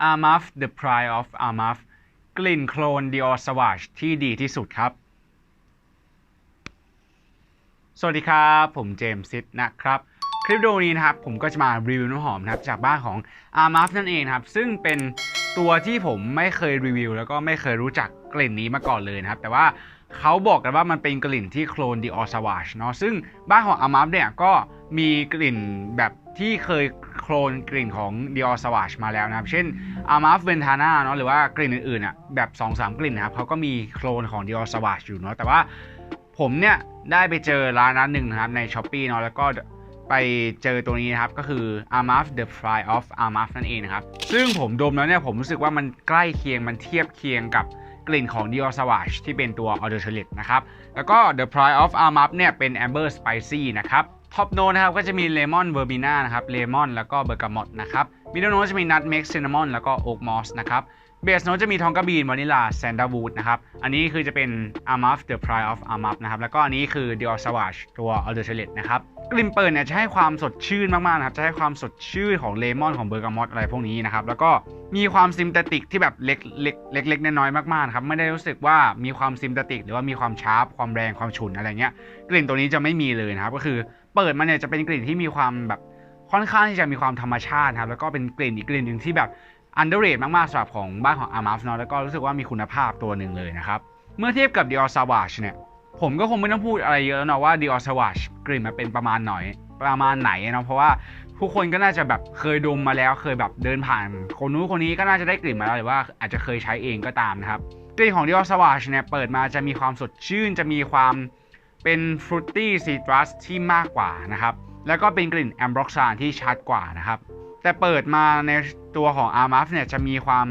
Armaf The Pride of Armaf กลิ่นโคลน Dior Sauvage ที่ดีที่สุดครับ สวัสดีครับ ผมเจมส์ซิดนะครับ คลิปวิดีโอนี้นะครับ ผมก็จะมารีวิวน้ำหอมนะครับ จากบ้านของ Armaf นั่นเองครับ ซึ่งเป็นตัวที่ผมไม่เคยรีวิว แล้วก็ไม่เคยรู้จักกลิ่นนี้มาก่อนเลยนะครับ แต่ว่าเขาบอกกันว่ามันเป็นกลิ่นที่โคลน Dior Sauvage เนาะซึ่งบ้านของ Armaf เนี่ยก็มีกลิ่นแบบ ที่เคยโคลนกลิ่นของ Dior Sauvage มาแล้วนะครับ เช่น Armaf Ventana เนาะหรือว่ากลิ่นอื่นๆอะแบบ 2-3 กลิ่นนะครับเขาก็มีโคลนของ Dior Sauvage อยู่เนาะแต่ว่าผมเนี่ยได้ไปเจอร้านร้านหนึ่งนะครับใน s h อ p e e เนาะแล้วก็ไปเจอตัวนี้นะครับ ก็คือ Armaf The Fry of Armaf นั่นเองนะครับ ซึ่งผมดมแล้วเนี่ยผมรู้สึกว่ามันใกล้เคียงมันเทียบเคียงกับกลิ่นของ Dior Sauvage ที่เป็นตัว Eau de Toilette นะครับ แล้วก็ The Pride of Armaf เนี่ยเป็น Amber Spicy นะครับ ท็อปโนนะครับก็จะมีเลมอนเวอร์บีน่านะครับเลมอนแล้วก็เบอร์กามอตนะครับมิดเดิลโนจะมีนัทเม็กซินนามอนแล้วก็โอ๊กมอสนะครับเบสโนตจะมีทองกระบีนวานิลาแซนด์วูดนะครับ อันนี้คือจะเป็นอาร์มัฟเดอะพรายออฟอาร์มัฟนะครับ แล้วก็อันนี้คือเดออสวาชตัวออเดอร์เชเลตนะครับ กลิ่นเปิดเนี่ยจะให้ความสดชื่นมากๆนะครับ จะให้ความสดชื่นของเลมอนของเบอร์กามอตอะไรพวกนี้นะครับ แล้วก็มีความซิมเตติกที่แบบเล็กเล็กเล็กเล็กน้อยๆมากๆครับ ไม่ได้รู้สึกว่ามีความซิมเตติก หรือว่ามีความชาร์ปความแรงความฉุนอะไรเงี้ย กลิ่นตัวนี้จะไม่มีเลยนะครับ ก็คือเปิดมาเนี่ยจะเป็นกลิ่นที่มีความแบบค่อนข้างที่จะมีความธรรมชาติครับ แล้วก็เป็นกลิ่นอีกกลิ่นหนึ่งที่แบบอันเดอร์เรทมากๆสำหรับของบ้านของ Armaf เนาะแล้วก็รู้สึกว่ามีคุณภาพตัวหนึ่งเลยนะครับ เมื่อเทียบกับ Dior Sauvage เนี่ย ผมก็คงไม่ต้องพูดอะไรเยอะนะว่า Dior Sauvage กลิ่นมันเป็นประมาณหน่อยประมาณไหนเนาะเพราะว่าผู้คนก็น่าจะแบบเคยดมมาแล้วเคยแบบเดินผ่าน คนนู้นคนนี้ก็น่าจะได้กลิ่นมาแล้วหรือว่าอาจจะเคยใช้เองก็ตามนะครับกลิ่นของ Dior Sauvage เนี่ยเปิดมาจะมีความสดชื่น จะมีความเป็นฟรุตตี้ซีตรัสที่มากกว่านะครับแล้วก็เป็นกลิ่นแอมบร็อกซานที่ชัดกว่านะครับแต่เปิดมาในตัวของ Armaf เนี่ยจะมีความ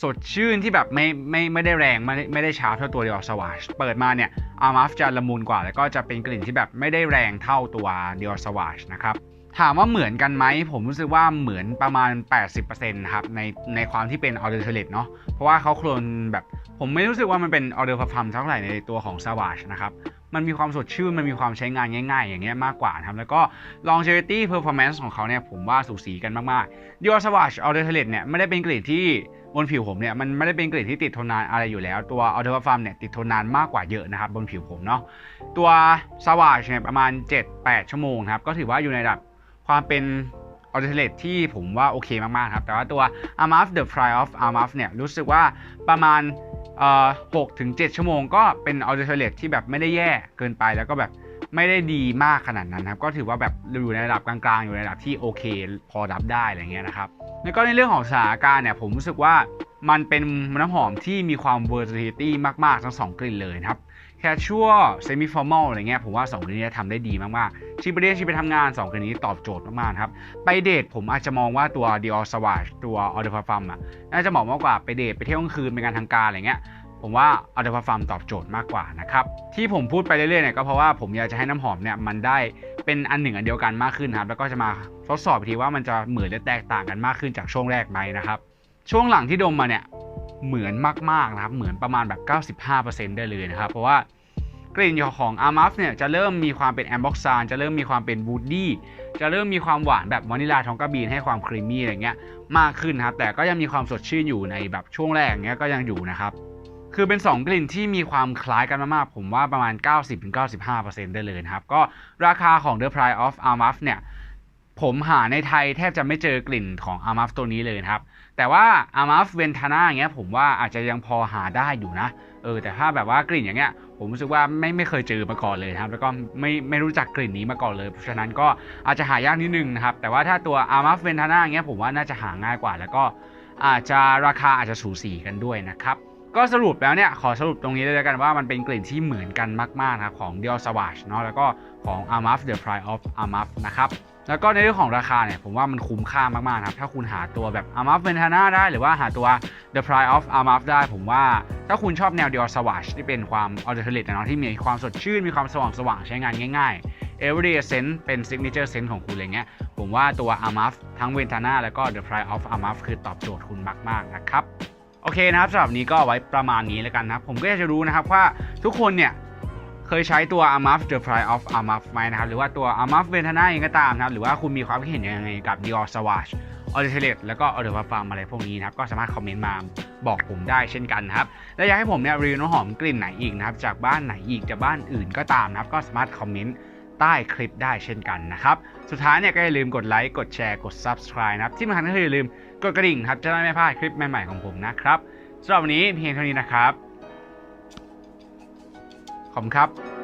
สดชื่นที่แบบไม่ไม่ไม่ได้แรงไม่ไม่ได้ช้าเท่าตัว Dior Sauvage เปิดมาเนี่ย Armaf จะละมุนกว่า แล้วก็จะเป็นกลิ่นที่แบบไม่ได้แรงเท่าตัว Dior Sauvage นะครับถามว่าเหมือนกันไหมผมรู้สึกว่าเหมือนประมาณ 80%นครับในในความที่เป็น Eau de Toilette เนาะเพราะว่าเขาโคลนแบบผมไม่รู้สึกว่ามันเป็น Eau de Parfum เท่าไหร่ในตัวของ Sauvage นะครับ มันมีความสดชื่น มันมีความใช้งานง่ายๆ อย่างเงี้ยมากกว่านะครับ แล้วก็ longevity performance ของเขาเนี่ยผมว่าสูสีกันมากๆ Dior Sauvage Eau de Toilette เนี่ยไม่ได้เป็นกลิ่นที่บนผิวผมเนี่ยมันไม่ได้เป็นกลิ่นที่ติดทนนานอะไรอยู่แล้ว ตัว Eau de Parfum เนี่ยติดทนนานมากกว่าเยอะนะครับบนผิวผมเนาะตัว Sauvage เนี่ยประมาณ 7-8 ชั่วโมงครับก็ถือว่าอยู่ในระดับความเป็น ออเดอเลตที่ผมว่าโอเคมากๆครับ แต่ว่าตัว Armaf The p r i of Armaf เนี่ยรู้สึกว่าประมาณเอ่อ6ถึง7ชั่วโมงก็เป็นออเดอเลตที่แบบไม่ได้แย่เกินไปแล้วก็แบบไม่ได้ดีมากขนาดนั้นครับ ก็ถือว่าแบบอยู่ในระดับกลางๆ อยู่ในระดับที่โอเค พอรับได้อะไรเงี้ยนะครับ แล้วก็ในเรื่องของสถานการณ์เนี่ยผมรู้สึกว่ามันเป็นน้ำหอมที่มีความ versatility มากๆ ทั้งสองกลิ่นเลยครับ แคชชัวเซมิฟอร์มอลอะไรเงี้ยผมว่า2กลิ่นนี้ทำได้ดีมากๆชีไปเรียนชีไปทำงาน2กลิ่นนี้ตอบโจทย์มากๆครับ ไปเดทผมอาจจะมองว่าตัว Dior Sauvage ตัว Eau de Parfum อะน่าจะเหมาะมากกว่าไปเดทไปเที่ยวกลางคืนเป็นการทางการอะไรเงี้ยผมว่า Eau de Parfum ตอบโจทย์มากกว่านะครับที่ผมพูดไปเรื่อยๆเนี่ยก็เพราะว่าผมอยากจะให้น้ำหอมเนี่ยมันได้เป็นอันหนึ่งอันเดียวกันมากขึ้นครับแล้วก็จะมาทดสอบอีกทีว่ามันจะเหมือนหรือแตกต่างกันมากขึ้นจากช่วงแรกไหมนะครับช่วงหลังที่ดมมาเนี่ย เหมือนมากๆนะครับ เหมือนประมาณแบบ 95%ได้เลยนะครับ เพราะว่ากลิ่นของ Armaf เนี่ยจะเริ่มมีความเป็นแอมบ็อกซานจะเริ่มมีความเป็นวูดดี้จะเริ่มมีความหวานแบบวานิลาทองกระบีนให้ความครีมมี่อะไรเงี้ยมากขึ้นครับ แต่ก็ยังมีความสดชื่นอยู่ในแบบช่วงแรกเงี้ยก็ยังอยู่นะครับคือเป็น 2 กลิ่นที่มีความคล้ายกันมากๆ ผมว่าประมาณ 90-95%ได้เลยนะครับ ก็ราคาของ The Price of Armaf เนี่ย ผมหาในไทยแทบจะไม่เจอกลิ่นของ Armaf ตัวนี้เลยนะครับ แต่ว่า Armaf Ventana อย่างเงี้ยผมว่าอาจจะยังพอหาได้อยู่นะ เออแต่ถ้าแบบว่ากลิ่นอย่างเงี้ย ผมรู้สึกว่าไม่ไม่เคยเจอมาก่อนเลยครับ แล้วก็ไม่ไม่รู้จักกลิ่นนี้มาก่อนเลย เพราะฉะนั้นก็อาจจะหายากนิดนึงนะครับ แต่ว่าถ้าตัว Armaf Ventana อย่างเงี้ยผมว่าน่าจะหาง่ายกว่า แล้วก็อาจจะราคาอาจจะสูสีกันด้วยนะครับก็สรุปแล้วเนี่ย ขอสรุปตรงนี้เลยแล้วกันว่ามันเป็นกลิ่นที่เหมือนกันมากๆนะครับของ Dior Sauvage เนาะแล้วก็ของ Armaf The Pride of Armaf นะครับ แล้วก็ในเรื่องของราคาเนี่ยผมว่ามันคุ้มค่ามากๆนะครับถ้าคุณหาตัวแบบ Armaf Ventana ได้ หรือว่าหาตัว The Pride of Armaf ได้ ผมว่าถ้าคุณชอบแนว Dior Sauvage ที่เป็นความ Eau de Toilette นะเนาะที่มีความสดชื่น มีความสว่างสว่างๆใช้งานง่ายๆ Everyday Scent เป็น Signature Scent ของคุณอะไรเงี้ยผมว่าตัว Armaf ทั้ง Ventana แล้วก็ The Pride of Armaf คือตอบโจทย์คุณมากๆนะครับโอเคนะครับสำหรับนี้ก็ไว้ประมาณนี้แล้วกันนะผมก็อยากจะรู้นะครับว่าทุกคนเนี่ย เคยใช้ตัว Armaf The Pride of Armaf ไหมนะครับ หรือว่าตัว Armaf Ventana เองก็ตามนะครับ หรือว่าคุณมีความคิดเห็นยังไงกับ Dior Sauvage ออเดอร์เทเลตแล้วก็ออเดอร์ฟาร์มอะไรพวกนี้นะครับ ก็สามารถคอมเมนต์มาบอกผมได้เช่นกันนะครับ และอยากให้ผมเนี่ยรีวิวน้ำหอมกลิ่นไหนอีกนะครับ จากบ้านไหนอีกจากบ้านอื่นก็ตามนะครับ ก็สามารถคอมเมนต์ใต้คลิปได้เช่นกันนะครับ สุดท้ายเนี่ยก็อย่าลืมกดไลค์ กดแชร์ กด Subscribe นะครับ ที่สำคัญก็คืออย่าลืมกดกระดิ่งครับ จะได้ไม่พลาดคลิปใหม่ๆของผมนะครับสำหรับวันนี้เพียงเท่านี้นะครับ ขอบคุณครับ